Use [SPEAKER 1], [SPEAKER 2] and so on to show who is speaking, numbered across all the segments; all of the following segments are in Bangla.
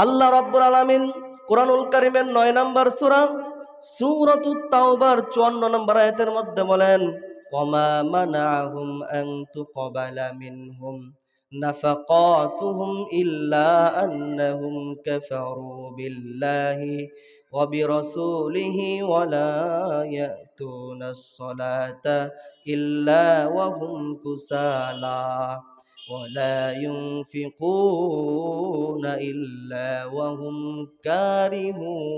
[SPEAKER 1] আল্লাহ রব্বুল আলামিন কোরআনুল কারিমের নয় নম্বর সূরা সূরাতুত তাওবার 54 নম্বর আয়াতের মধ্যে বলেন ওয়ামা মানাহুম আন তুকবালা মিনহুম নাফাকাতুহুম ইল্লা আন্নাহুম কাফারু বিল্লাহি ওয়া বিরাসূলিহি ওয়া লা ইয়াতুনাস সালাতা ইল্লা ওয়া হুম ولا ينفقون إلا وهم كارهون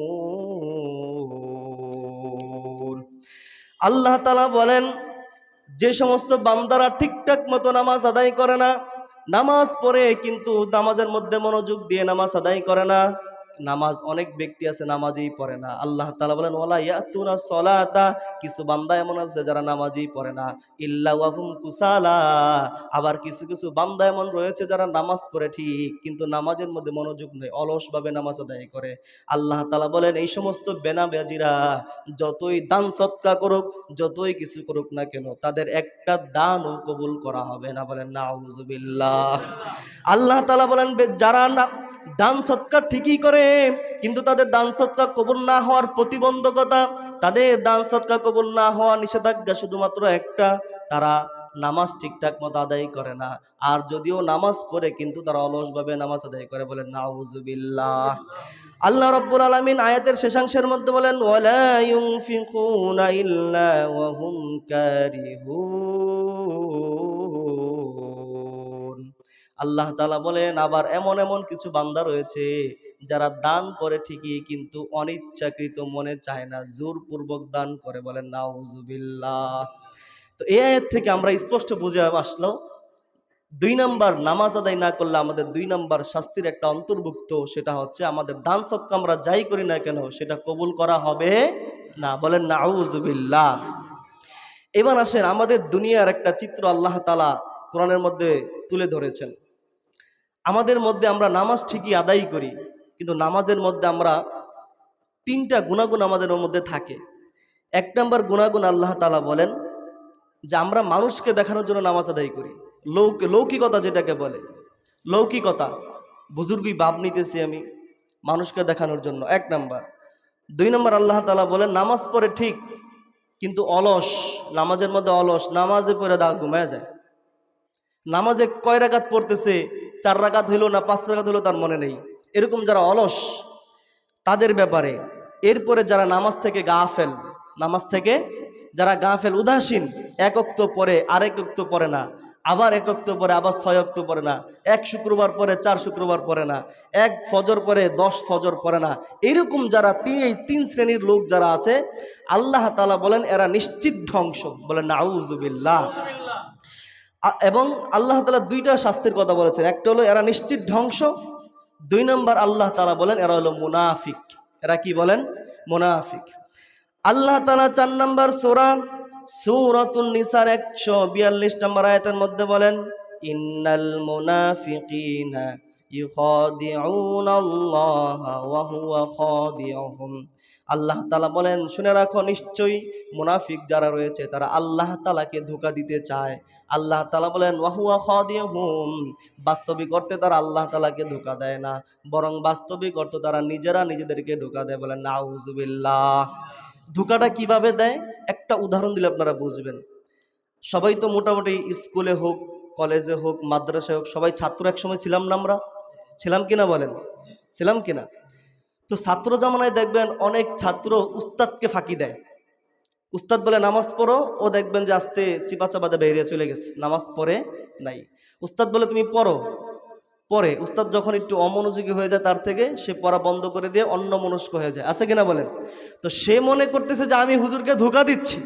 [SPEAKER 1] আল্লাহ তালা বলেন যে সমস্ত বান্দারা ঠিকঠাক মতো নামাজ আদায় করে না নামাজ পড়ে কিন্তু নামাজের মধ্যে মনোযোগ দিয়ে নামাজ আদায় করে না নামাজ, অনেক ব্যক্তি আছে নামাজই পড়ে না। আল্লাহ তালা বলেন ওলা ইয়াতুনা সলাতা কিছু বান্দা এমন আছে যারা নামাজই পড়ে না। ইল্লা ওয়াহুম কুসালা। আবার কিছু কিছু বান্দা এমন রয়েছে যারা নামাজ পড়ে ঠিক, কিন্তু নামাজের মধ্যে মনোযোগ নেই, অলসভাবে নামাজ আদায় করে। আল্লাহ তালা বলেন, এই সমস্ত বেনাবেজিরা যতই দান সৎকা করুক, যতই কিছু করুক না কেন, তাদের একটা দানও কবুল করা হবে না। বলেন না আল্লাহ তালা বলেন, যারা না দান সৎকার ঠিকই করে, কিন্তু তাদের দান সৎকার কবুল না হওয়ার প্রতিবন্ধকতা, তাদের দান সৎকার কবুল না হওয়া নিষেধাজ্ঞা শুধুমাত্র একটা, তারা নামাজ ঠিকঠাক মতো আদায় করে না। আর যদিও নামাজ পড়ে, কিন্তু তারা অলসভাবে নামাজ আদায় করে বলেন নাউজুবিল্লাহ। আল্লাহ রব্বুল আলামিন আয়াতের শেষাংশের মধ্যে বলেন, ওয়ালা ইল্লা ওয়া হুম আল্লাহ তালা বলেন, আবার এমন এমন কিছু বান্দা রয়েছে যারা দান করে ঠিকই কিন্তু অনিচ্ছাকৃত মনে চায় না, জোরপূর্বক দান করে বলেন, নাউজুবিল্লাহ। তো এই আয়াত থেকে আমরা স্পষ্ট বুঝে আসলো, দুই নাম্বার নামাজ আদায় না করলে আমাদের দুই নাম্বার শাস্তির একটা অন্তর্ভুক্ত, সেটা হচ্ছে আমাদের দান সৎকা আমরা যাই করি না কেন, সেটা কবুল করা হবে না, বলেন না আউজুবিল্লাহ এবার আসেন, আমাদের দুনিয়ার একটা চিত্র আল্লাহ তালা কোরআনের মধ্যে তুলে ধরেছেন। আমাদের মধ্যে আমরা নামাজ ঠিকই আদায় করি, কিন্তু নামাজের মধ্যে আমরা তিনটা গুণাগুণ আমাদের মধ্যে থাকে। এক নম্বর গুণাগুণ আল্লাহ তালা বলেন যে আমরা মানুষকে দেখানোর জন্য নামাজ আদায় করি। লৌক, লৌকিকতা যেটাকে বলে। লৌকিকতা, বুজুর্গই ভাব নিতেছি আমি মানুষকে দেখানোর জন্য। এক নাম্বার। দুই নম্বর আল্লাহ তালা বলেন, নামাজ পড়ে ঠিক, কিন্তু অলস, নামাজের মধ্যে অলস, নামাজে পড়ে দা ঘুমায় যায়। নামাজে কয় রাকাত পড়তেছে? চার রাগাত হইল না পাঁচ রাকাত হইল তার মনে নেই। এরকম যারা অলস, তাদের ব্যাপারে এরপরে যারা নামাজ থেকে গা ফেল নামাজ থেকে যারা গা ফেল উদাসীন, এক অক্ত পরে আরেক অক্ত পরে না, আবার এক অক্ত পরে, আবার ছয় অক্ত পরে না, এক শুক্রবার পরে, চার শুক্রবার পরে না, এক ফজর পরে, দশ ফজর পরে না, এরকম যারা তিন, এই তিন শ্রেণির লোক যারা আছে, আল্লাহ তালা বলেন, এরা নিশ্চিত ধ্বংস। বলেন নাউজুবিল্লাহ আ- এবং আল্লাহ তালা দুইটা শাস্তির কথা বলেছেন। একটা হলো এরা নিশ্চিত ধ্বংস, দুই নম্বর আল্লাহ তালা বলেন এরা হলো মুনাফিক। এরা কি বলেন? মুনাফিক। আল্লাহ তালা চার নম্বর সোরা, সুরাতুন নিসার একশো বিয়াল্লিশ নম্বর আয়াতের মধ্যে বলেন, ইন্নাল মুনাফিকিনা ইউখাদিউন আল্লাহ ওয়া হুয়া খাদিউহুম। আল্লাহ তালা বলেন, শুনে রাখো, নিশ্চয়ই মুনাফিক যারা রয়েছে, তারা আল্লাহ তালাকে ধোকা দিতে চায়। আল্লাহ তালা বলেন, ওয়াহুয়া খাদিউহুম। বাস্তবিক অর্থে তারা আল্লাহ তালাকে ধোকা দেয় না, বরং বাস্তবিক অর্থ তারা নিজেরা নিজেদেরকে ধোকা দেয় বলেন, নাউজুবিল্লাহ। ধোকাটা কীভাবে দেয়? একটা উদাহরণ দিলে আপনারা বুঝবেন। সবাই তো মোটামুটি স্কুলে হোক, কলেজে হোক, মাদ্রাসায় হোক, সবাই ছাত্র একসময় ছিলাম না আমরা? ছিলাম কিনা বলেন? ছিলাম কিনা? তো ছাত্র জামানায় দেখবেন অনেক ছাত্র উস্তাদকে ফাঁকি দেয়। উস্তাদ বলে, নামাজ পড়ো। ও দেখবেন যে আস্তে চিপা চাপাতে বেরিয়ে চলে গেছে। নামাজ পড়ে নাই। উস্তাদ বলে, তুমি পড়ো। পরে উস্তাদ যখন একটু অমনোযোগী হয়ে যায় তার থেকে, সে পড়া বন্ধ করে দিয়ে অন্য মনস্ক হয়ে যায়। আছে কিনা বলেন? তো সে মনে করতেছে যে আমি হুজুরকে ধোকা দিচ্ছি।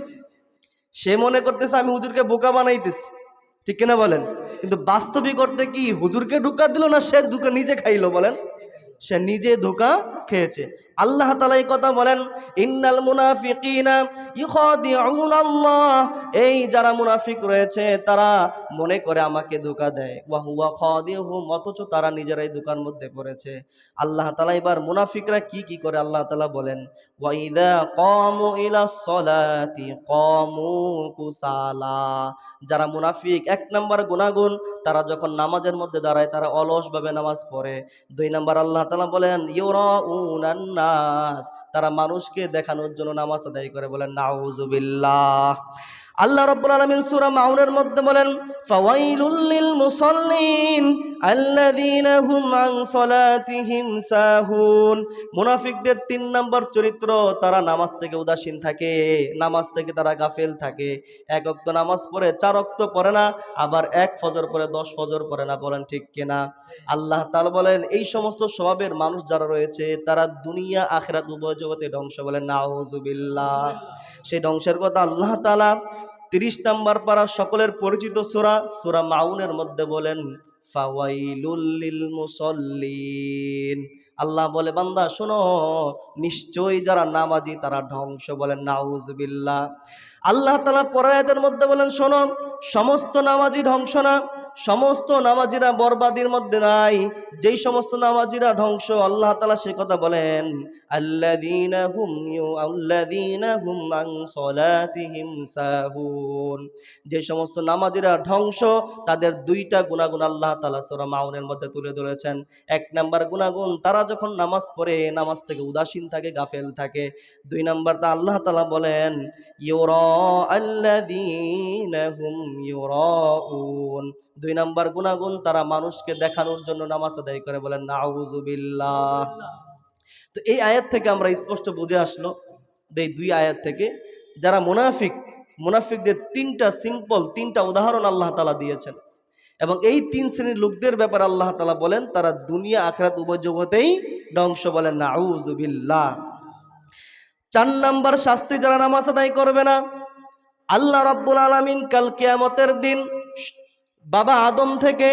[SPEAKER 1] সে মনে করতেছে আমি হুজুরকে বোকা বানাইতেছি। ঠিক কিনা বলেন? কিন্তু বাস্তবিক অর্থে কি হুজুরকে ঢুকা দিল না সে ধোকা নিজে খাইলো বলেন? সে নিজে ধোকা খেয়েছে। আল্লাহ তালা এই কথা বলেন, ইন্নাল মুনাফিকিনা এই যারা মুনাফিক রয়েছে, তারা মনে করে আমাকে ধোকা দেয়। ওয়া হুয়া খাদিহুম অথচ তারা নিজেরাই দোকান মধ্যে পড়েছে। আল্লাহ তালা এবার মুনাফিকরা কি কি করে আল্লাহ তালা বলেন যারা মুনাফিক, এক নম্বর গুণাগুণ তারা যখন নামাজের মধ্যে দাঁড়ায়, তারা অলসভাবে নামাজ পড়ে। দুই নম্বর, আল্লাহ তালা বলেন নাস তারা মানুষকে দেখানোর জন্য নামাজ আদায় করে বলেন নাউজুবিল্লাহ আল্লাহ রাব্বুল আলামিন সূরা মাউনের মধ্যে বলেন, ফাওয়াইলুল লিল মুসাল্লিন আল্লাযীনা হুম আন সালাতিহিম সাহুন। মুনাফিকদের তিন নম্বর চরিত্র, তারা নামাজ থেকে উদাসীন থাকে, নামাজ থেকে তারা গাফেল থাকে। এক অক্ত নামাজ পড়ে, চার অক্ত পড়ে না, আবার এক ফজর পড়ে, দশ ফজর পড়ে না, বলেন ঠিক কিনা? আল্লাহ তাআলা বলেন, এই সমস্ত স্বভাবের মানুষ যারা রয়েছে, তারা দুনিয়া, আখিরাত, উভয় জগতে ধ্বংস বলেন, নাউজুবিল্লাহ। সেই ধ্বংসের কথা আল্লাহ তাআলা তিরিশ নম্বর পারা সকলের পরিচিত সুরা সুরা মাউনের মধ্যে বলেন মুসল্লিন। আল্লাহ বলে, বান্দা, শোনো, নিশ্চয়ই যারা নামাজি তারা ধ্বংস বলেন নাউজ বিল্লা আল্লাহ তালা পরায়াতের মধ্যে বলেন, শোনো, সমস্ত নামাজি ধ্বংস না সমস্ত নামাজিরা বরবাদির মধ্যে নাই। যেই সমস্ত নামাজিরা ধ্বংস, আল্লাহ তালা সে কথা বলেন যে সমস্ত নামাজিরা ধ্বংস, তাদের দুইটা গুণাগুণ আল্লাহ তালা সূরা মাউনের মধ্যে তুলে ধরেছেন। এক নাম্বার গুণাগুণ, তারা যখন নামাজ পড়ে, নামাজ থেকে উদাসীন থাকে, গাফেল থাকে। দুই নাম্বার তা আল্লাহ তালা বলেন ইউরা ইউরাউন। দুই নাম্বার গুণাগুণ, তারা মানুষকে দেখানোর জন্য নামাজ আদায় করে বলেন নাউজুবিল্লাহ তো এই আয়াত থেকে আমরা স্পষ্ট বুঝে আসলো এই দুই আয়াত থেকে যারা মুনাফিক, মুনাফিকদের তিনটা সিম্পল, তিনটা উদাহরণ আল্লাহ তালা দিয়েছেন এবং এই তিন শ্রেণির লোকদের ব্যাপারে আল্লাহ তালা বলেন, তারা দুনিয়া, আখরাত, উভয় জগতেই ধ্বংস বলেন নাউজুবিল্লাহ চার নাম্বার শাস্তি, যারা নামাজ আদায় করবে না, আল্লাহ রব্বুল আলামিন কাল কেয়ামতের দিন বাবা আদম থেকে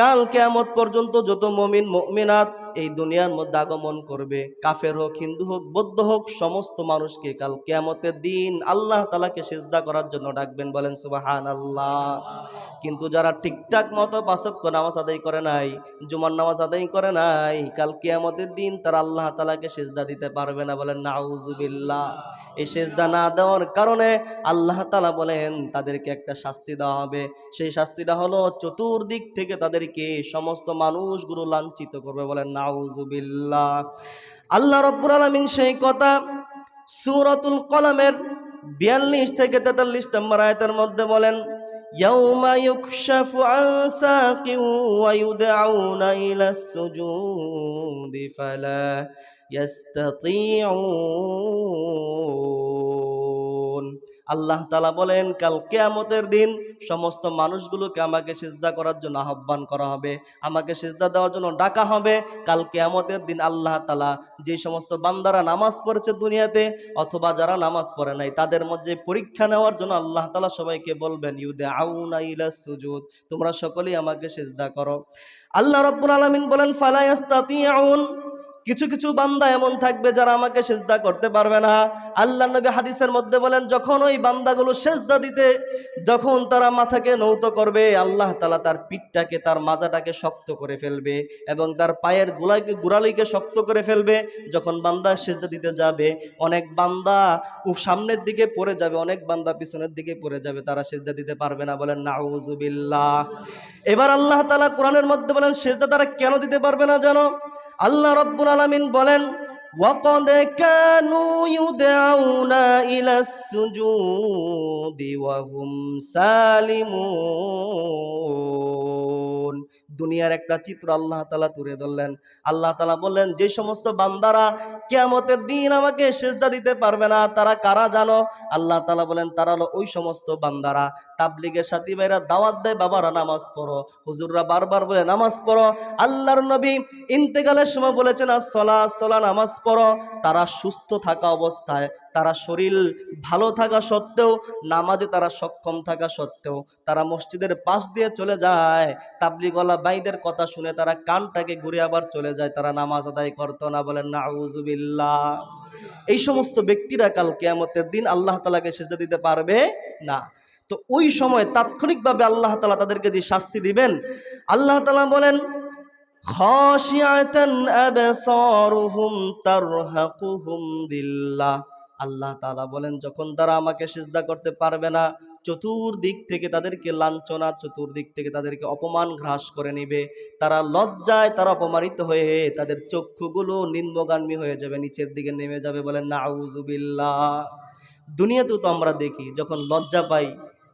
[SPEAKER 1] কাল কেয়ামত পর্যন্ত যত মমিন, মমিনাত এই দুনিয়ার মধ্যে আগমন করবে। কাফের হোক, হিন্দু হোক, বৌদ্ধ হোক, সমস্ত মানুষকে কাল কেয়ামতের দিন আল্লাহ তালাকে সেজদা করার জন্য ডাকবেন, বলেন সুবাহান আল্লাহ কিন্তু যারা ঠিকঠাক মতো পাঁচক্য নামাজ আদায় করে নাই, জুমার নামাজ আদায় করে নাই, কাল কেয়ামতের দিন তারা আল্লাহ তালাকে সেজদা দিতে পারবে না বলেন, নাউজুবিল্লাহ। এই সেজদা না দেওয়ার কারণে আল্লাহ তালা বলেন, তাদেরকে একটা শাস্তি দেওয়া হবে। সেই শাস্তিটা হলো চতুর্দিক থেকে তাদেরকে সমস্ত মানুষগুলো লাঞ্ছিত করবে বলেন, নাউজুবিল্লাহ। আল্লাহ রব্বুল আলমিন সেই কথা সুরতুল কলমের বিয়াল্লিশ থেকে তেতাল্লিশ নম্বর আয়তের মধ্যে বলেন يوم يكشف عن ساق ويدعون إلى السجود فلا يستطيعون আল্লাহ তালা বলেন, কাল কেয়ামতের দিন সমস্ত মানুষগুলোকে আমাকে সিজদা করার জন্য আহ্বান করা হবে, আমাকে সিজদা দেওয়ার জন্য ডাকা হবে। কাল কেয়ামতের দিন আল্লাহ তালা যে সমস্ত বান্দারা নামাজ পড়েছে দুনিয়াতে অথবা যারা নামাজ পড়ে নাই, তাদের মধ্যে পরীক্ষা নেওয়ার জন্য আল্লাহ তালা সবাইকে বলবেন ইউদে আউনা ইলা সুজুদ, তোমরা সকলেই আমাকে সিজদা করো। আল্লাহ রব্বুল আলমিন বলেন ফালায়াস্তাতিয়াউন কিছু কিছু বান্দা এমন থাকবে যারা আমাকে সেজদা করতে পারবে না। আল্লাহ নবী হাদিসের মধ্যে বলেন, যখন ওই বান্দাগুলো সেজদা দিতে, যখন তারা মাথাকে নৌত করবে, আল্লাহ তালা তার পিঠটাকে, তার মাজাটাকে শক্ত করে ফেলবে এবং তার পায়ের গোলাকে গোড়ালিকে শক্ত করে ফেলবে। যখন বান্দা সেজদা দিতে যাবে, অনেক বান্দা ও সামনের দিকে পড়ে যাবে, অনেক বান্দা পিছনের দিকে পড়ে যাবে, তারা সেজদা দিতে পারবে না বলেন নাউজুবিল্লাহ এবার আল্লাহ তালা কোরআনের মধ্যে বলেন, সেজদা তারা কেন দিতে পারবে না জানো? আল্লাহ রব্বুল আলামিন বলেন وقد كانوا يدعون إلى السجود وهم سالمون দুনিয়ার একটা চিত্র আল্লাহ তালা তুলে ধরলেন। আল্লাহ তালা বললেন, যে সমস্ত বান্দারা কেয়ামতের দিন আমাকে সেজদা দিতে পারবে না, তারা কারা জানো? আল্লাহ তালা বলেন তারা হলো ওই সমস্ত বান্দারা। তাবলিগের সাথী ভাইরা দাওয়াত দেয়, বাবারা নামাজ পড়ো। হুজুররা বারবার বলে, নামাজ পড়ো। আল্লাহর নবী ইন্তেকালের সময় বলেছেন আসলা সলা নামাজ পড়ো। তারা সুস্থ থাকা অবস্থায়, তারা শরীর ভালো থাকা সত্ত্বেও, নামাজে তারা সক্ষম থাকা সত্ত্বেও, তারা মসজিদের পাশ দিয়ে চলে যায়। তাবলিগলা বাইদের কথা শুনে তারা কানটাকে ঘুরে আবার চলে যায়, তারা নামাজ আদায় করতো না, বলেন না আউজুবিল্লাহ এই সমস্ত ব্যক্তিরা কাল কেয়ামতের দিন আল্লাহ তালাকে সেজদা দিতে পারবে না। তো ওই সময় তাৎক্ষণিকভাবে আল্লাহ তালা তাদেরকে যে শাস্তি দিবেন, আল্লাহ তালা বলেন আল্লাহ তাআলা বলেন, যখন তারা আমাকে সিজদা করতে পারবে না চতুর্দিক থেকে তাদেরকে লাঞ্ছনা, চতুর্দিক থেকে তাদেরকে অপমান গ্রাস করে নিবে। তারা লজ্জায় তারা অপমানিত হয়ে তাদের চক্ষুগুলো নিম্নগামী হয়ে যাবে, নিচের দিকে নেমে যাবে বলেন নাউজুবিল্লাহ। দুনিয়াতেও তো আমরা দেখি, যখন লজ্জা পাই,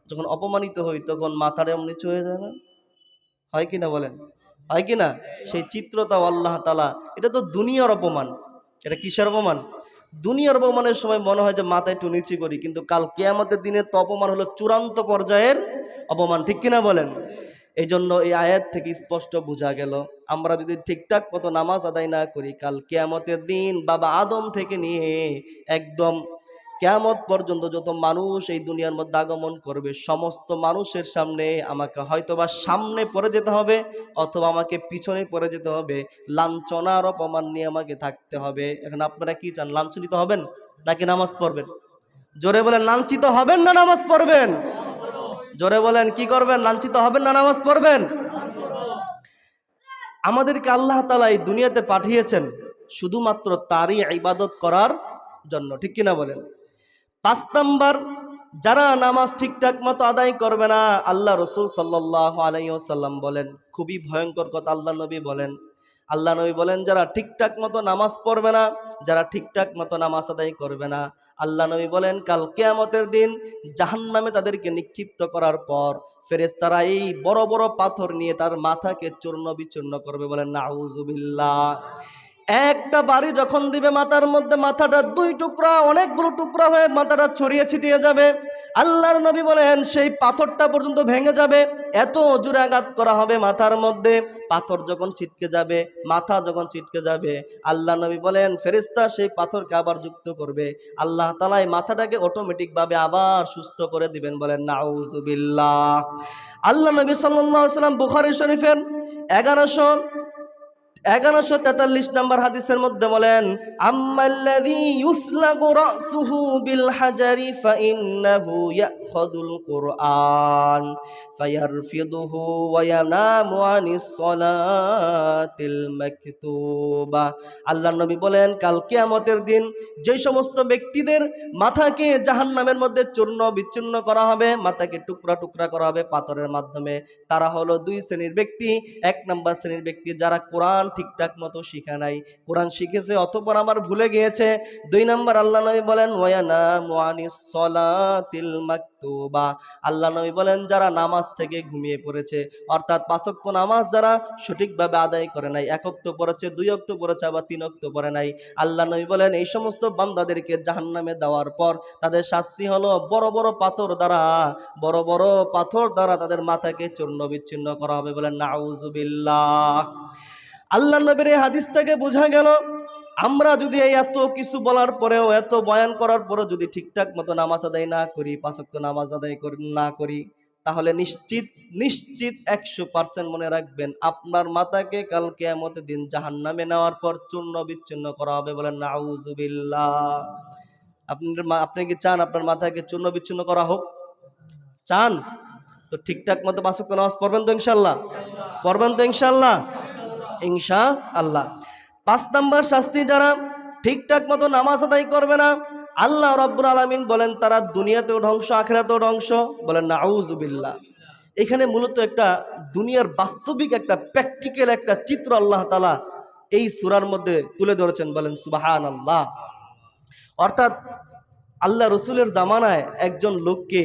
[SPEAKER 1] যখন অপমানিত হই, তখন মাথার এমন নিচু হয়ে যায় না? হয় কি না বলেন? হয় কি না? সেই চিত্রটাও আল্লাহ তালা এটা তো দুনিয়ার অপমান। এটা কিসের অপমান? দুনিয়ার অপমানের সময় মনে হয় যে মাথা একটু নিচু করি, কিন্তু কাল কেয়ামতের দিনে তো অপমান হলো চূড়ান্ত পর্যায়ের অপমান, ঠিক কিনা বলেন? এই জন্য এই আয়াত থেকে স্পষ্ট বোঝা গেল, আমরা যদি ঠিকঠাক মতো নামাজ আদায় না করি, কাল কেয়ামতের দিন বাবা আদম থেকে নিয়ে একদম কেয়ামত পর্যন্ত যত মানুষ এই দুনিয়ার মধ্যে আগমন করবে, সমস্ত মানুষের সামনে আমাকে হয়তোবা সামনে পড়ে যেতে হবে অথবা আমাকে পিছনে পড়ে যেতে হবে। লাঞ্ছনার অপমান নিয়ে আমাকে থাকতে হবে। এখন আপনারা কি চান, লাঞ্ছনিত হবেন নাকি নামাজ পড়বেন? জোরে বলেন, লাঞ্ছিত হবেন না নামাজ পড়বেন? জোরে বলেন, কি করবেন, লাঞ্ছিত হবেন না নামাজ পড়বেন? আমাদেরকে আল্লাহ তালা এই দুনিয়াতে পাঠিয়েছেন শুধুমাত্র তারই ইবাদত করার জন্য, ঠিক কিনা বলেন? পাঁচ নাম্বার, যারা নামাজ ঠিকঠাক মতো আদায় করবে না, আল্লাহ রসুল সাল্লাহ আলাইসাল্লাম বলেন, খুবই ভয়ঙ্কর কথা আল্লাহ নবী বলেন। আল্লাহ নবী বলেন, যারা ঠিকঠাক মতো নামাজ পড়বে না, যারা ঠিকঠাক মতো নামাজ আদায় করবে না, আল্লাহ নবী বলেন, কাল কেয়ামতের দিন জাহান্নামে তাদেরকে নিক্ষিপ্ত করার পর ফেরেস্তারা এই বড় বড় পাথর নিয়ে তার মাথাকে চূর্ণ বিচূর্ণ করবে বলেন নাউজুবিল্লাহ একটা বাড়ি যখন দিবে মাথার মধ্যে, মাথাটা দুই টুকরা, অনেকগুলো টুকরা হয়ে মাথাটা ছড়িয়ে ছিটিয়ে যাবে। আল্লাহর নবী বলেন, সেই পাথরটা পর্যন্ত ভেঙে যাবে। এত জোরে আঘাত করা হবে মাথার মধ্যে। পাথর যখন ছিটকে যাবে, মাথা যখন ছিটকে যাবে, আল্লাহ নবী বলেন ফেরিস্তা সেই পাথরকে আবার যুক্ত করবে। আল্লাহ তালা এই মাথাটাকে অটোমেটিকভাবে আবার সুস্থ করে দিবেন বলেন, নাউজুবিল্লাহ। আল্লাহ নবী সাল্লাম বুখারি শরীফের এগারোশো এগারোশো তেতাল্লিশ নম্বর হাদিসের মধ্যে বলেন আল্লাহর নবী বলেন, কাল কিয়ামতের দিন যে সমস্ত ব্যক্তিদের মাথাকে জাহান্নামের মধ্যে চূর্ণ বিচ্ছিন্ন করা হবে, মাথাকে টুকরা টুকরা করা হবে পাথরের মাধ্যমে, তারা হলো দুই শ্রেণির ব্যক্তি, এক নম্বর শ্রেণির ব্যক্তি যারা কোরআন ঠিকঠাক মতো শিখে নাই। কোরআন শিখেছে, অতপর আমার ভুলে গিয়েছে। দুই নম্বর, আল্লাহ নবী বলেন ওয়ানা মুআনিস সলাতিল মাকতুবা। আল্লাহ নবী বলেন, যারা নামাজ থেকে ঘুমিয়ে পড়েছে, অর্থাৎ পাঁচক্য নামাজ যারা সঠিকভাবে আদায় করে নাই, এক অক্ত পড়েছে, দুই অক্ত পড়েছে, আবার তিন অক্ত পড়ে নাই। আল্লাহ নবী বলেন, এই সমস্ত বান্দাদেরকে জাহান্নামে দেওয়ার পর তাদের শাস্তি হলো বড় বড় পাথর দ্বারা। বড় বড় পাথর দ্বারা তাদের মাথাকে চূর্ণ বিচ্ছিন্ন করা হবে বলেন নাউজুবিল্লাহ। আল্লাহ নবীর এই হাদিস থেকে বোঝা গেল, আমরা যদি এই এত কিছু বলার পরেও, এত বয়ান করার পরেও যদি ঠিকঠাক মতো নামাজ আদায় না করি পাঁচক্ত নামাজ আদায় না করি, তাহলে নিশ্চিত নিশ্চিত একশো পার্সেন্ট মনে রাখবেন, আপনার মাতাকে কাল কেয়ামতের দিন জাহান নামে নেওয়ার পর চূর্ণ বিচ্ছিন্ন করা হবে বলেন নাউজুবিল্লাহ আপনার আপনি কি চান আপনার মাথাকে চূর্ণ বিচ্ছিন্ন করা হোক? চান? তো ঠিকঠাক মতো পাঁচক্ত নামাজ পড়বেন তো ইনশাল্লাহ পড়বেন তো ইনশাল্লাহ ইনশা আল্লাহ। পাঁচ নাম্বার শাস্তি যারা ঠিকঠাক মতো নামাজ আদায় করবে না, আল্লাহ রব্বুর আলমিন বলেন তারা দুনিয়াতেও ধ্বংস, আখেরাতেও ধ্বংস। বলেন নাউজুবিল্লাহ এখানে মূলত একটা দুনিয়ার বাস্তবিক একটা প্র্যাকটিক্যাল একটা চিত্র আল্লাহ তালা এই সুরার মধ্যে তুলে ধরেছেন। বলেন সুবাহান আল্লাহ অর্থাৎ আল্লাহ রসুলের জামানায় একজন লোককে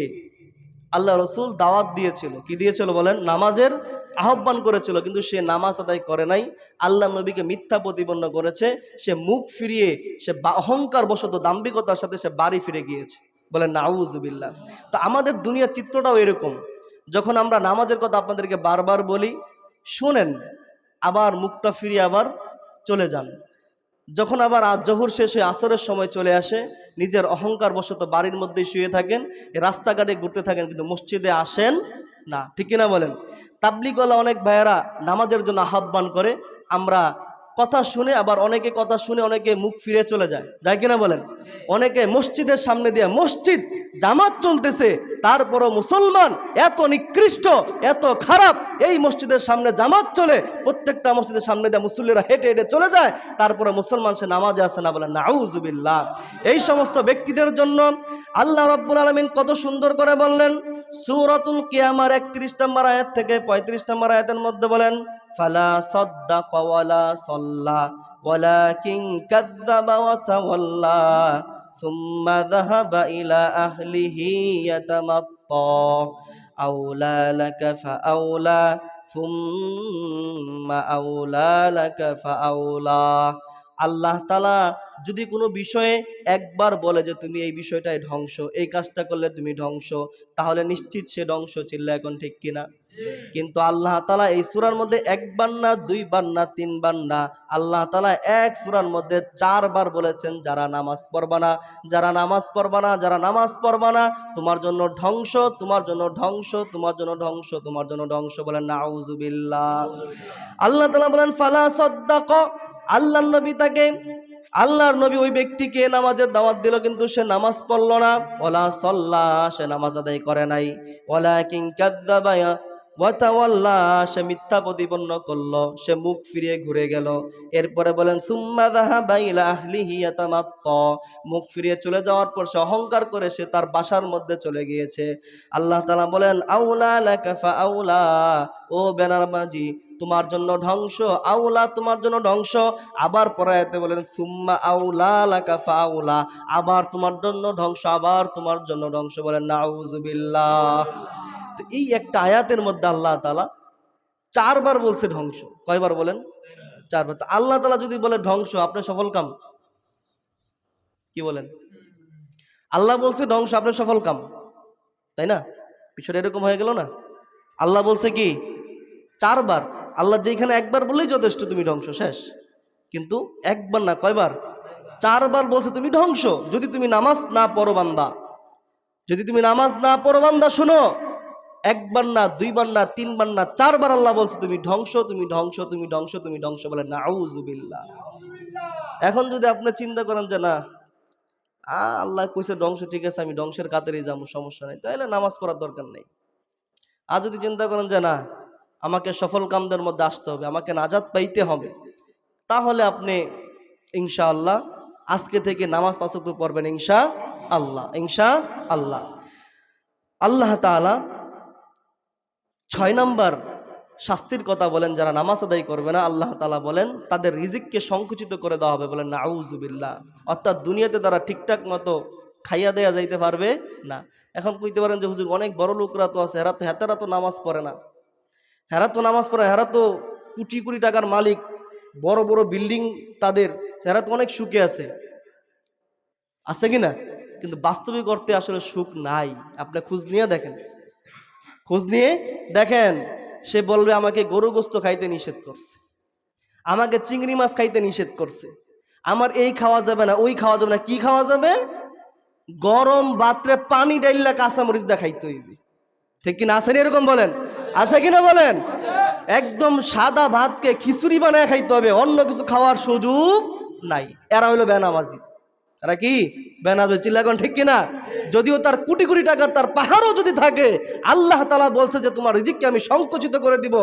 [SPEAKER 1] আল্লাহ রসুল দাওয়াত দিয়েছিল। কি দিয়েছিল বলেন? নামাজের আহ্বান করেছিল, কিন্তু সে নামাজ আদায় করে নাই। আল্লাহ নবীকে মিথ্যা প্রতিপন্ন করেছে। সে মুখ ফিরিয়ে, সে অহংকার বশত দাম্ভিকতার সাথে সে বাড়ি ফিরে গিয়েছে। বলে নাউজুবিল্লাহ তো আমাদের দুনিয়ার চিত্রটাও এরকম। যখন আমরা নামাজের কথা আপনাদেরকে বারবার বলি, শোনেন, আবার মুখটা ফিরিয়ে আবার চলে যান। যখন আবার জহুর শেষে আসরের সময় চলে আসে, নিজের অহংকার বশত বাড়ির মধ্যেই শুয়ে থাকেন, রাস্তাঘাটে ঘুরতে থাকেন, কিন্তু মসজিদে আসেন না ঠিক কিনা বলেন? তাবলিগওয়ালা অনেক ভাইয়েরা নামাজের জন্য আহ্বান করে আমরা কথা শুনে, আবার অনেকে কথা শুনে অনেকে মুখ ফিরে চলে যায়। যায় কিনা বলেন? অনেকে মসজিদের সামনে দিয়ে, মসজিদ, জামাত চলতেছে, তারপরও মুসলমান এত নিকৃষ্ট, এত খারাপ, এই মসজিদের সামনে জামাত চলে। প্রত্যেকটা মসজিদের সামনে দিয়ে মুসল্লিরা হেঁটে হেঁটে চলে যায়, তারপরে মুসলমান সে নামাজে আসে না বলেন নাউজুবিল্লাহ এই সমস্ত ব্যক্তিদের জন্য আল্লাহ রব্বুল আলমিন কত সুন্দর করে বললেন, সুরতুল কিয়ামার একত্রিশ নম্বর আয়াত থেকে পঁয়ত্রিশ নম্বর আয়াতের মধ্যে বলেন ফালা সদ্দা সল্লা সুম্মা ইলা আওলা আওলা আল্লাহ তালা যদি কোনো বিষয়ে একবার বলে যে তুমি এই বিষয়টায় ধ্বংস, এই কাজটা করলে তুমি ধ্বংস, তাহলে নিশ্চিত সে ধ্বংস চিল্লা এখন ঠিক কিনা? কিন্তু আল্লাহ তালা এই সুরার মধ্যে একবার না দুইবার না তিনবার না আল্লাহ তালা এক সুরার মধ্যে চারবার বলেছেন, যারা নামাজ পড়বা না, যারা নামাজ পড়বা না, যারা নামাজ পড়বা না, তোমার জন্য ধ্বংস, তোমার জন্য ধ্বংস, তোমার জন্য ধ্বংস, তোমার জন্য ধ্বংস বলেন নাউজুবিল্লাহ আল্লাহ তালা বলেন, ফালা সদ্দাক। আল্লাহ নবী তাকে, আল্লাহর নবী ওই ব্যক্তিকে নামাজের দাওয়াত দিল, কিন্তু সে নামাজ পড়ল না। ওলা সল্লা, সে নামাজ আদায় করে নাই। OLA king কাদ্দাবায়া। সে মিথ্যা প্রতিপন্ন করল, সে মুখ ফিরিয়ে ঘুরে গেল। এরপরে বলেন, সুম্মা যাহাবা ইলা আহলিহি ইয়াতামাত্তা। মুখ ফিরিয়ে চলে যাওয়ার পর সে অহংকার করে সে তার বাসার মধ্যে চলে গিয়েছে। আল্লাহ তালা বলেন, আউলা ও বেনার ও তোমার জন্য ধ্বংস, আউলা তোমার জন্য ধ্বংস। আবার পরায়াতে বলেন, সুম্মা আউলা লাকা ফাউলা। আবার তোমার জন্য ধ্বংস, আবার তোমার জন্য ধ্বংস বলেন নাউজুবিল্লাহ তো এই একটা আয়াতের মধ্যে আল্লাহ তালা চারবার বলছে ধ্বংস। কয়বার বলেন? চারবার। তো আল্লাহ তালা যদি বলে ধ্বংস আপনার সফল কাম? কি বলেন? আল্লাহ বলছে ধ্বংস আপনার সফল কাম। তাই না? পিছনে এরকম হয়ে গেল না? আল্লাহ বলছে কি? চারবার। আল্লাহ যেখানে একবার বললেই যথেষ্ট, তুমি ধ্বংস, শেষ। কিন্তু একবার না, কয়বার? চারবার বলছে, তুমি ধ্বংস। যদি তুমি নামাজ না পড়ো, বান্দা। যদি তুমি নামাজ না পড়ো, বান্দা, শোনো। একবার না, দুইবার না, তিনবার না, চারবার আল্লাহ বলছে, তুমি ধ্বংস তুমি ধ্বংস তুমি ধ্বংস তুমি ধ্বংস বলে নাউজুবিল্লাহ। এখন যদি আপনি চিন্তা করেন যে, না আল্লাহ কইছে ধ্বংস, ঠিক আছে, আমি ধ্বংসের কাতারেই যাব, সমস্যা নেই। তাহলে নামাজ পড়ার দরকার নেই। আর যদি চিন্তা করেন যে, না আমাকে সফল কামদের মধ্যে আসতে হবে, আমাকে নাজাত পাইতে হবে। তাহলে আপনি ইনশাআল্লাহ আজকে থেকে নামাজ পাঁচক পড়বেন ইনশা আল্লাহ ইনশা আল্লাহ আল্লাহ তাআলা ছয় নম্বর শাস্তির কথা বলেন, যারা নামাজ আদায় করবে না, আল্লাহ তালা বলেন, তাদের রিজিককে সংকুচিত করে দেওয়া হবে বলেন নাউজুবিল্লাহ অর্থাৎ দুনিয়াতে তারা ঠিকঠাক মতো খাইয়া দেয়া যাইতে পারবে না। এখন কইতে পারেন যে, হুজুর অনেক বড় লোকরা তো আছে হেরা তো হেতারা তো নামাজ পড়ে না। হেরা তো নামাজ পড়ে হেরা তো কোটি কোটি টাকার মালিক, বড় বড় বিল্ডিং তাদের হেরা তো অনেক সুখে আছে। আছে কি না? কিন্তু বাস্তবিক অর্থে আসলে সুখ নাই। আপনি খোঁজ নিয়ে দেখেন। খোঁজ নিয়ে দেখেন, সে বলবে আমাকে গরু গোস্ত খাইতে নিষেধ করছে। আমাকে চিংড়ি মাছ খাইতে নিষেধ করছে। আমার এই খাওয়া যাবে না, ওই খাওয়া যাবে না, কি খাওয়া যাবে? গরম বাত্রে পানি ডাইল্লা কাঁচামরিচ দা খাইতে হইবে। ঠিক কিনা আছেন এরকম বলেন? আছে কিনা বলেন? একদম সাদা ভাতকে খিচুড়ি বানায় খাইতে হবে, অন্য কিছু খাওয়ার সুযোগ নাই। এরা হইল বেনামাজি। এরা কি? বেনামাজি। চিল্লাগন ঠিক কিনা? যদিও তার কোটি কোটি টাকার তার পাহাড়ও যদি থাকে, আল্লাহ তালা বলছে যে তোমার রিজিককে আমি সংকুচিত করে দিব।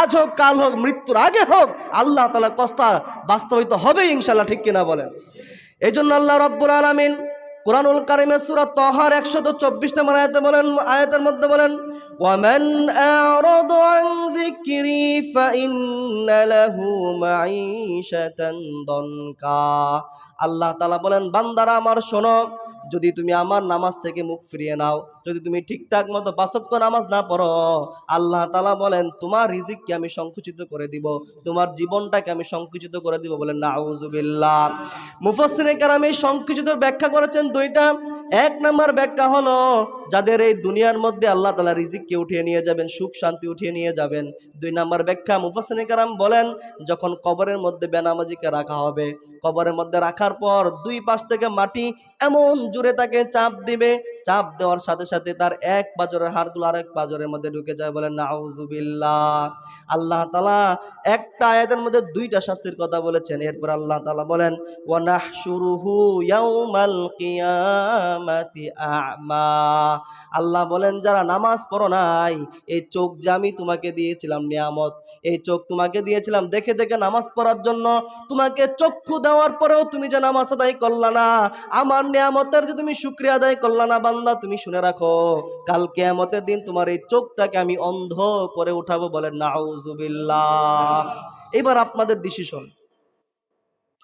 [SPEAKER 1] আজ হোক, কাল হোক, মৃত্যুর আগে হোক, আল্লাহ তালা কস্তা বাস্তবিত হবে ইনশাল্লাহ ঠিক কিনা বলেন? এই জন্য আল্লাহ রব্বুল আলমিন কোরআনুল কারিমের সুরা তহার 124 নম্বর আয়াতে বলেন, আয়াতের মধ্যে বলেন, ওয়ামেন আ'রাদু আন যিকরি ফাইন্না লাহু মাঈশাতান দনকা। আল্লাহ তাআলা বলেন, বান্দারা আমার শোনো যদি তুমি আমার নামাজ থেকে মুখ ফিরিয়ে নাও, যদি তুমি ঠিকঠাক মতো বাসক্ত নামাজ না পড়ো, আল্লাহ তাআলা বলেন, তোমার রিজিককে আমি সংকুচিত করে দিব, তোমার জীবনটাকে আমি সংকুচিত করে দিব। বলেন, নাউজুবিল্লাহ। মুফাসসিরে কারাম এই সংকুচিত ব্যাখ্যা করেছেন দুইটা। এক নম্বর ব্যাখ্যা হলো, যাদের এই দুনিয়ার মধ্যে আল্লাহ তালা রিজিককে উঠিয়ে নিয়ে যাবেন, সুখ শান্তি উঠিয়ে নিয়ে যাবেন। দুই নাম্বার ব্যাখ্যা মুফাসিন কারাম বলেন, যখন কবরের মধ্যে বেনামাজিকে রাখা হবে, কবরের মধ্যে রাখার পর দুই পাশ থেকে মাটি এমন জুড়ে তাকে চাপ দিবে। চাপ দেওয়ার সাথে সাথে তার এক পাজরের হাড়গুলো আরেক পাজরের মধ্যে ঢুকে যায় বলেন, নাউজুবিল্লাহ। আল্লাহ তালা একটা আয়াতের মধ্যে দুইটা শাস্তির কথা বলেছেন। এরপর আল্লাহ তালা বলেন, ওয়ানাহশুরুহু ইয়াউমাল কিয়ামাতি আ'মা। আল্লাহ বলেন, যারা নামাজ পড়ো নাই, এই চোখ যে আমি তোমাকে দিয়েছিলাম নিয়ামত, এই চোখ তোমাকে দিয়েছিলাম দেখে দেখে নামাজ পড়ার জন্য, তোমাকে চক্ষু দেওয়ার পরেও তুমি যে নামাজ আদায় করলা না, আমার নিয়ামতের যে তুমি শুক্রিয়া আদায় করলা না বান্দা, তুমি শুনে রাখো, কাল কেয়ামতের দিন তোমার এই চোখটাকে আমি অন্ধ করে উঠাবো বলেন নাউজুবিল্লাহ। এবার আপনাদের ডিসিশন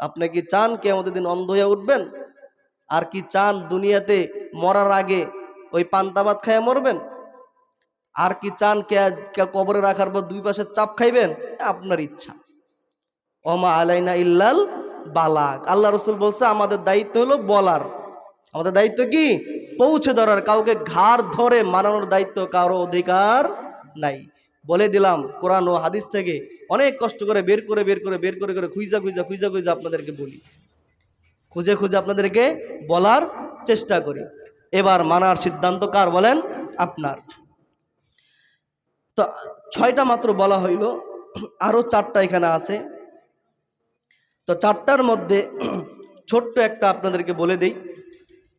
[SPEAKER 1] আপনি কি চান কেয়ামতের দিন অন্ধ হয়ে উঠবেন? আর কি চান দুনিয়াতে মরার আগে ওই পান্তাবাদ খাইয়া মরবেন? আর কি চান কে কবরে রাখার পর দুই পাশে চাপ খাইবেন? আপনার ইচ্ছা। ওমা আলাইনা ইল্লাল বালাক আল্লাহ রসুল বলছে, আমাদের দায়িত্ব হলো বলার। আমাদের দায়িত্ব কি? পৌঁছে ধরার, কাউকে ঘাড় ধরে মানানোর দায়িত্ব কারও অধিকার নাই। বলে দিলাম কোরআন ও হাদিস থেকে অনেক কষ্ট করে বের করে বের করে বের করে করে খুঁজা খুঁজা খুঁজা খুঁজা আপনাদেরকে বলি। খুঁজে খুঁজে আপনাদেরকে বলার চেষ্টা করি। এবার মানার সিদ্ধান্ত কার বলেন? আপনার। তো ছয়টা মাত্র বলা হইল আরও চারটা এখানে আছে। তো চারটার মধ্যে ছোট্ট একটা আপনাদেরকে বলে দেই।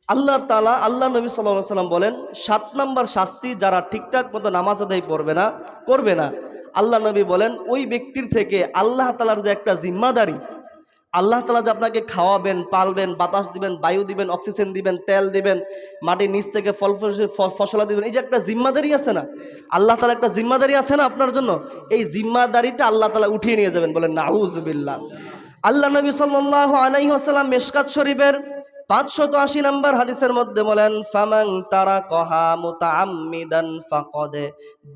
[SPEAKER 1] আল্লাহ তালা আল্লাহ নবী সাল্লাহ সাল্লাম বলেন, সাত নম্বর শাস্তি যারা ঠিকঠাক মতো নামাজ আদায় পড়বে না, করবে না। আল্লাহ নবী বলেন, ওই ব্যক্তির থেকে আল্লাহ তালার যে একটা জিম্মাদারি, আল্লাহ তালা যে আপনাকে খাওয়াবেন, পালবেন, বাতাস দিবেন, বায়ু দিবেন, অক্সিজেন দিবেন, তেল দিবেন, মাটির নিচ থেকে ফল ফসল- দিবেন, এই যে একটা জিম্মাদারি আছে না, আল্লাহ তালা একটা জিম্মাদারি আছে না আপনার জন্য? এই জিম্মাদারিটা আল্লাহ তালা উঠিয়ে নিয়ে যাবেন, বলেন, নাউজুবিল্লাহ। আল্লাহ নবী সাল্লাহ আলাইহি আসাল্লাম মেশকাত শরীফের পাঁচশত আশি নাম্বার হাদিসের মধ্যে বলেন ফামাং তারা কহা মুতাআম্মিদান ফাকদে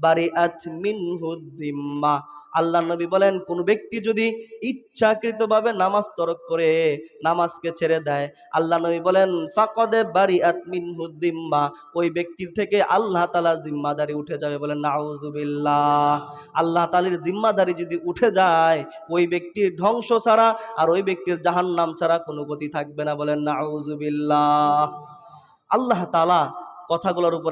[SPEAKER 1] বাড়ি মিনহু যিম্মা আল্লাহ নবী বলেন, কোন ব্যক্তি যদি ইচ্ছাকৃতভাবে নামাজ তরক করে, নামাজকে ছেড়ে দেয় আল্লাহ নবী বলেন, ফাকদে বাড়ি মিনহু যিম্মা, ওই ব্যক্তির থেকে আল্লাহ তাআলার জিম্মাদারি উঠে যাবে বলেন, নাউজুবিল্লাহ। আল্লাহ তাআলার জিম্মাদারি যদি উঠে যায়, ওই ব্যক্তির ধ্বংস ছাড়া আর ওই ব্যক্তির জাহান্নাম ছাড়া কোনো গতি থাকবে না বলেন, নাউজুবিল্লাহ। আল্লাহ তালা কথাগুলোর উপর